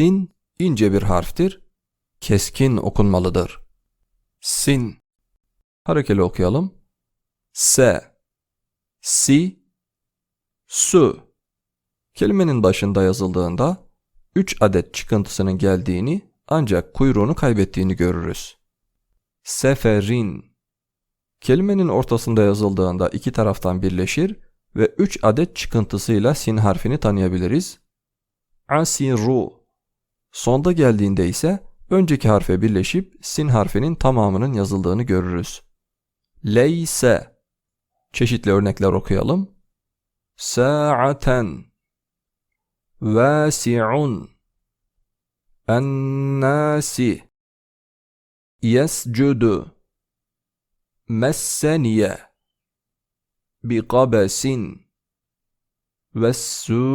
Sin ince bir harftir. Keskin okunmalıdır. Sin. Harekeli okuyalım. Se. Si. Su. Kelimenin başında yazıldığında 3 adet çıkıntısının geldiğini ancak kuyruğunu kaybettiğini görürüz. Seferin. Kelimenin ortasında yazıldığında iki taraftan birleşir ve 3 adet çıkıntısıyla sin harfini tanıyabiliriz. Asiru. Sonda geldiğinde ise önceki harfe birleşip sin harfinin tamamının yazıldığını görürüz. Leyse. Çeşitli örnekler okuyalım. Sa'aten. Vasi'un. Ennasi. Yescudu. Messeniye. Biqabesin. Vessu'e.